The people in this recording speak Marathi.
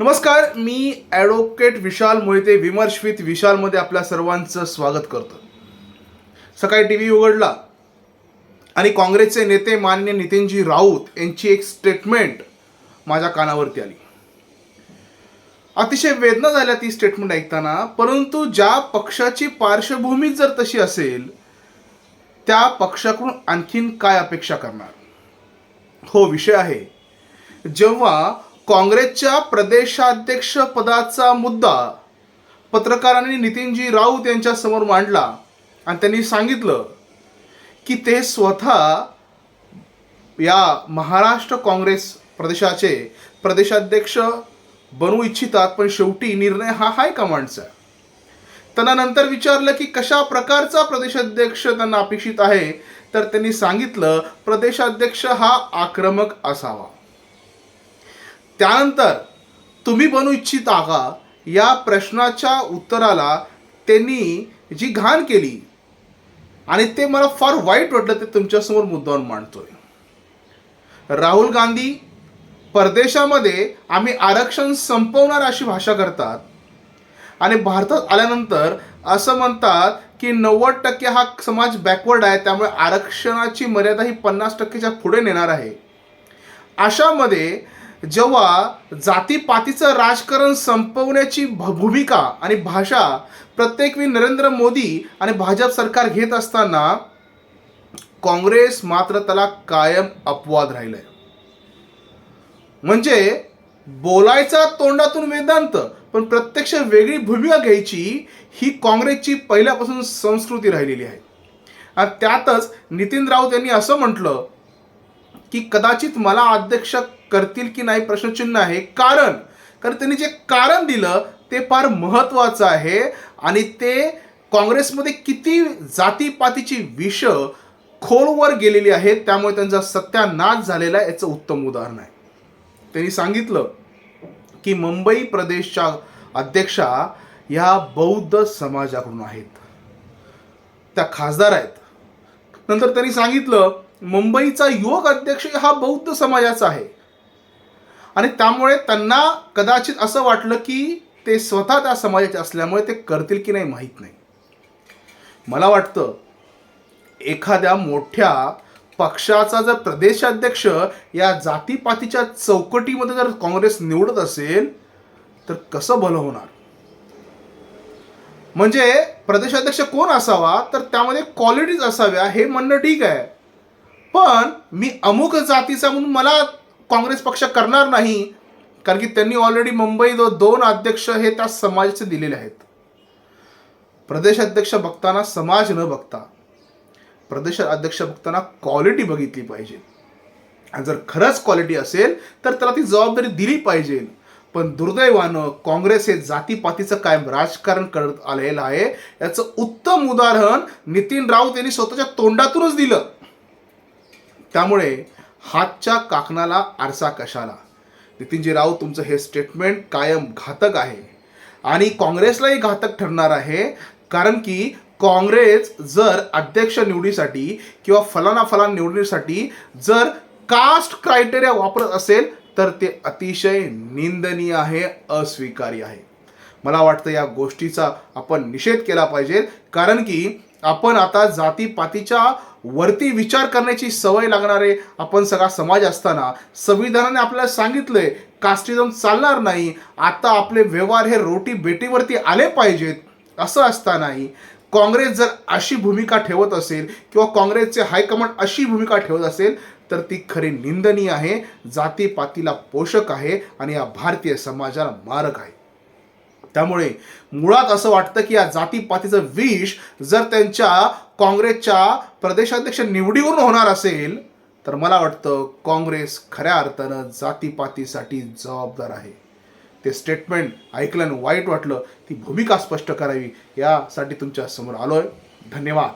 नमस्कार मी ॲडव्होकेट विशाल मोहिते विमर्श विथ विशालमध्ये आपल्या सर्वांचं स्वागत करतो. सकाळी टी व्ही उघडला आणि काँग्रेसचे नेते मान्य नितीनजी राऊत यांची एक स्टेटमेंट माझ्या कानावरती आली. अतिशय वेदना झाल्या ती स्टेटमेंट ऐकताना परंतु ज्या पक्षाची पार्श्वभूमी जर तशी असेल त्या पक्षाकडून आणखीन काय अपेक्षा करणार? हो विषय आहे. जेव्हा काँग्रेसच्या प्रदेशाध्यक्ष पदाचा मुद्दा पत्रकारांनी नितीनजी राऊत यांच्या समोर मांडला. आणि त्यांनी सांगितलं की ते स्वतः या महाराष्ट्र काँग्रेस प्रदेशाचे प्रदेशाध्यक्ष बनवू इच्छितात पण शेवटी निर्णय हा हाय कमांडचा त्यांना नंतर विचारलं की कशा प्रकारचा प्रदेशाध्यक्ष त्यांना अपेक्षित आहे? तर त्यांनी सांगितलं प्रदेशाध्यक्ष हा आक्रमक असावा. त्यानंतर तुम्ही बनू इच्छिता का या प्रश्नाच्या उत्तराला त्यांनी जी घाण केली आणि ते मला फार वाईट वाटलं ते तुमच्यासमोर मुद्दावर मांडतोय. राहुल गांधी परदेशामध्ये आम्ही आरक्षण संपवणार अशी भाषा करतात आणि भारतात आल्यानंतर असं म्हणतात की नव्वद टक्के हा समाज बॅकवर्ड आहे त्यामुळे आरक्षणाची मर्यादा ही पन्नास टक्केच्या पुढे नेणार आहे. अशामध्ये जेव्हा जातीपातीचं राजकारण संपवण्याची भूमिका आणि भाषा प्रत्येकवी नरेंद्र मोदी आणि भाजप सरकार घेत असताना काँग्रेस मात्र त्याला कायम अपवाद राहिलंय. म्हणजे बोलायचा तोंडातून वेदांत पण प्रत्यक्ष वेगळी भूमिका घ्यायची ही काँग्रेसची पहिल्यापासून संस्कृती राहिलेली आहे. आणि त्यातच नितीन राऊत यांनी असं म्हटलं की कदाचित मला अध्यक्ष करतील की नाही प्रश्नचिन्ह आहे. कारण कारण त्यांनी जे कारण दिलं ते फार महत्त्वाचं आहे. आणि ते काँग्रेसमध्ये किती जातीपातीची विष खोलवर गेलेली आहेत त्यामुळे त्यांचा सत्यानाश झालेला आहे याचं उत्तम उदाहरण आहे. त्यांनी सांगितलं की मुंबई प्रदेशच्या अध्यक्षा ह्या बौद्ध समाजाकडून आहेत. त्या खासदार आहेत. नंतर त्यांनी सांगितलं मुंबईचा युवक अध्यक्ष हा बौद्ध समाजाचा आहे. आणि त्यामुळे त्यांना कदाचित असं वाटलं की ते स्वतः त्या समाजाचे असल्यामुळे ते करतील की नाही माहीत नाही. मला वाटतं एखाद्या मोठ्या पक्षाचा जर प्रदेशाध्यक्ष या जातीपातीच्या चौकटीमध्ये जर काँग्रेस निवडत असेल तर कसं भलं होणार? म्हणजे प्रदेशाध्यक्ष कोण असावा? तर त्यामध्ये क्वालिटीज असाव्या हे म्हणणं ठीक आहे. पण मी अमुक जातीचा म्हणून मला काँग्रेस पक्ष करणार नाही कारण की त्यांनी ऑलरेडी मुंबई दो दोन अध्यक्ष हे त्या समाजचे दिलेले आहेत. प्रदेशाध्यक्ष बघताना समाज न बघता प्रदेश अध्यक्ष बघताना क्वालिटी बघितली पाहिजे. आणि जर खरंच क्वालिटी असेल तर त्याला ती जबाबदारी दिली पाहिजे. पण दुर्दैवानं काँग्रेस हे जातीपातीचं कायम राजकारण करत आलेलं आहे. याचं उत्तम उदाहरण नितीन राऊत यांनी स्वतःच्या तोंडातूनच दिलं. त्यामुळे हातच्या काकणाला आरसा कशाला? नितीनजी राऊत तुमचं हे स्टेटमेंट कायम घातक आहे. आणि काँग्रेसलाही घातक ठरणार आहे कारण की काँग्रेस जर अध्यक्ष निवडीसाठी किंवा फलाना फलान निवडीसाठी जर कास्ट क्रायटेरिया वापरत असेल तर ते अतिशय निंदनीय आहे अस्वीकार्य आहे. मला वाटतं या गोष्टीचा आपण निषेध केला पाहिजे कारण की आपण आता जातीपातीच्या वरती विचार करण्याची सवय लागणारे आपण सगळा समाज असताना संविधानाने आपल्याला सांगितलंय कास्टिझम चालणार नाही आता आपले व्यवहार हे रोटी बेटीवरती आले पाहिजेत असं असतानाही काँग्रेस जर अशी भूमिका ठेवत असेल किंवा काँग्रेसचे हायकमांड अशी भूमिका ठेवत असेल तर ती खरी निंदनीय आहे जातीपातीला पोषक आहे आणि या भारतीय समाजाला मारक आहे. त्यामुळे मुळात असं वाटतं की या जातीपातीचं विष जर त्यांच्या काँग्रेसच्या प्रदेशाध्यक्ष निवडीवरून होणार असेल तर मला वाटतं काँग्रेस खऱ्या अर्थानं जातीपातीसाठी जबाबदार आहे. ते स्टेटमेंट ऐकल्यानं वाईट वाटलं ती भूमिका स्पष्ट करावी यासाठी तुमच्यासमोर आलोय. धन्यवाद.